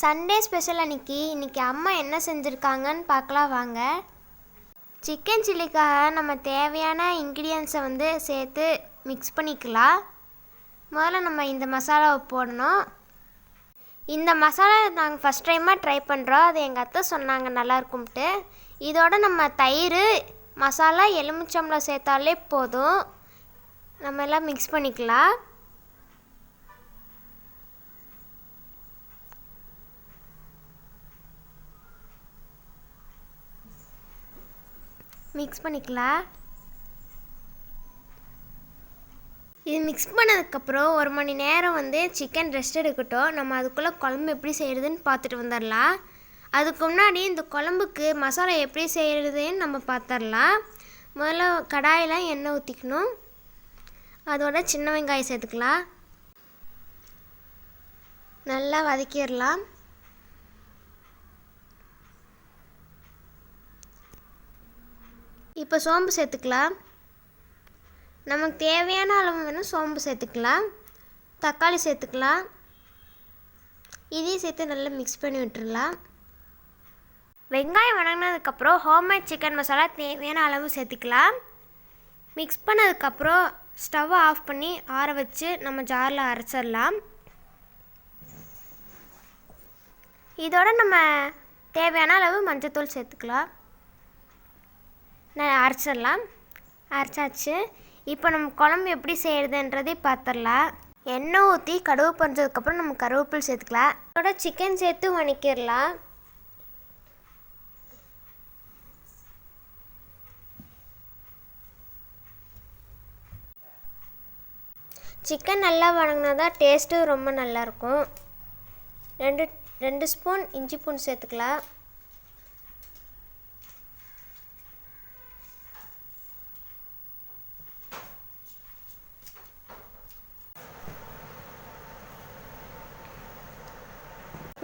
Sunday special அன்னைக்கு இன்னைக்கு அம்மா என்ன செஞ்சுருக்காங்கன்னு பார்க்கலாம் வாங்க. சிக்கன் சில்லிக்காக நம்ம தேவையான இன்க்ரீடியன்ஸை வந்து சேர்த்து மிக்ஸ் பண்ணிக்கலாம். முதல்ல நம்ம இந்த மசாலாவை போடணும். இந்த மசாலா நாங்கள் ஃபஸ்ட் டைமாக ட்ரை பண்ணுறோம் அது எங்கள் அத்தை சொன்னாங்க நல்லாயிருக்கும்ட்டு இதோட நம்ம தயிர் மசாலா எலுமிச்சம்பளம் சேர்த்தாலே போதும். நம்ம எல்லாம் மிக்ஸ் பண்ணிக்கலாம். மிக்ஸ் பண்ணிக்கலாம் இது மிக்ஸ் பண்ணதுக்கப்புறம் ஒரு மணி நேரம் வந்து சிக்கன் ரெஸ்ட் எடுக்கட்டும். நம்ம அதுக்குள்ளே குழம்பு எப்படி செய்கிறதுன்னு பார்த்துட்டு வந்துடலாம். அதுக்கு முன்னாடி இந்த குழம்புக்கு மசாலா எப்படி செய்கிறதுன்னு நம்ம பார்த்துடலாம். முதல்ல கடாயில் எண்ணெய் ஊற்றிக்கணும் அதோட சின்ன வெங்காயம் சேர்த்துக்கலாம். நல்லா வதக்கிடலாம். இப்போ சோம்பு சேர்த்துக்கலாம். நமக்கு தேவையான அளவு வேணும் சோம்பு சேர்த்துக்கலாம். தக்காளி சேர்த்துக்கலாம். இதையும் சேர்த்து நல்லா மிக்ஸ் பண்ணி விட்டுறலாம். வெங்காயம் வணங்கினதுக்கப்புறம் ஹோம்மேட் சிக்கன் மசாலா தேவையான அளவு சேர்த்துக்கலாம். மிக்ஸ் பண்ணதுக்கப்புறம் ஸ்டவ்வை ஆஃப் பண்ணி ஆற வச்சு நம்ம ஜாரில் அரைச்சிடலாம். இதோட நம்ம தேவையான அளவு மஞ்சத்தூள் சேர்த்துக்கலாம். நான் அரைச்சிடலாம். அரைச்சாச்சு. இப்போ நம்ம குழம்பு எப்படி செய்கிறதுன்றதே பார்த்துடலாம். எண்ணெய் ஊற்றி கடுகு பொரிஞ்சதுக்கப்புறம் நம்ம கருவேப்பில் சேர்த்துக்கலாம். அதோட சிக்கன் சேர்த்து வணக்கிடலாம். சிக்கன் நல்லா வணங்கினா தான் டேஸ்ட்டும் ரொம்ப நல்லாயிருக்கும் ரெண்டு ரெண்டு ஸ்பூன் இஞ்சி பூண்டு சேர்த்துக்கலாம்.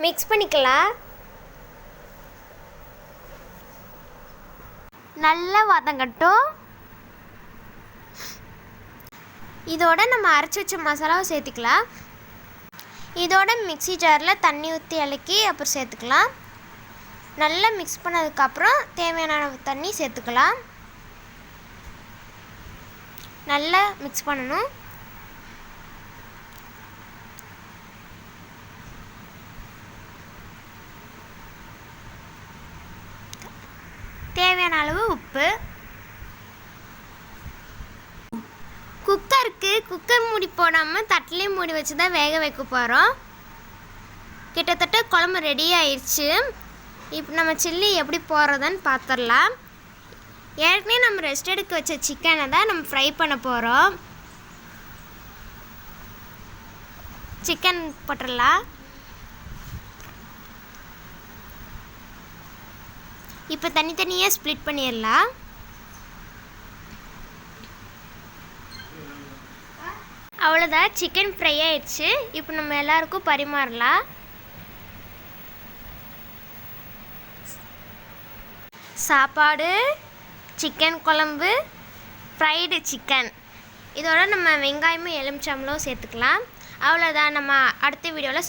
மிக்ஸ் பண்ணிக்கலாம். நல்லா வதங்கட்டும். இதோட நம்ம அரைச்சி வச்ச மசாலாவை சேர்த்துக்கலாம். இதோட மிக்ஸி ஜாரில் தண்ணி ஊற்றி இலக்கி அப்புறம் சேர்த்துக்கலாம். நல்லா மிக்ஸ் பண்ணதுக்கப்புறம் தேவையான அளவு தண்ணி சேர்த்துக்கலாம். நல்லா மிக்ஸ் பண்ணணும். தேவையான அளவு உப்பு. குக்கருக்கு குக்கர் மூடி போடாமல் தட்டிலே மூடி வச்சு தான் வேக வைக்க போகிறோம் கிட்டத்தட்ட குழம்பு ரெடி ஆயிடுச்சு இப்போ நம்ம சில்லி எப்படி போடுறதுன்னு பார்த்துடலாம் ஏற்கனவே நம்ம ரெஸ்ட் எடுக்க வச்ச சிக்கனை தான் நம்ம ஃப்ரை பண்ண போகிறோம் சிக்கன் போட்டுடலாம். இப்போ தனித்தனியாக ஸ்ப்ளிட் பண்ணிடலாம். அவ்வளோதான் சிக்கன் ஃப்ரை ஆயிடுச்சு. இப்போ நம்ம எல்லாருக்கும் பரிமாறலாம். சாப்பாடு சிக்கன் குழம்பு ஃப்ரைடு சிக்கன் இதோட நம்ம வெங்காயமும் எலுமிச்சம்பளம் சேர்த்துக்கலாம். அவ்வளோதான் நம்ம அடுத்த வீடியோவில்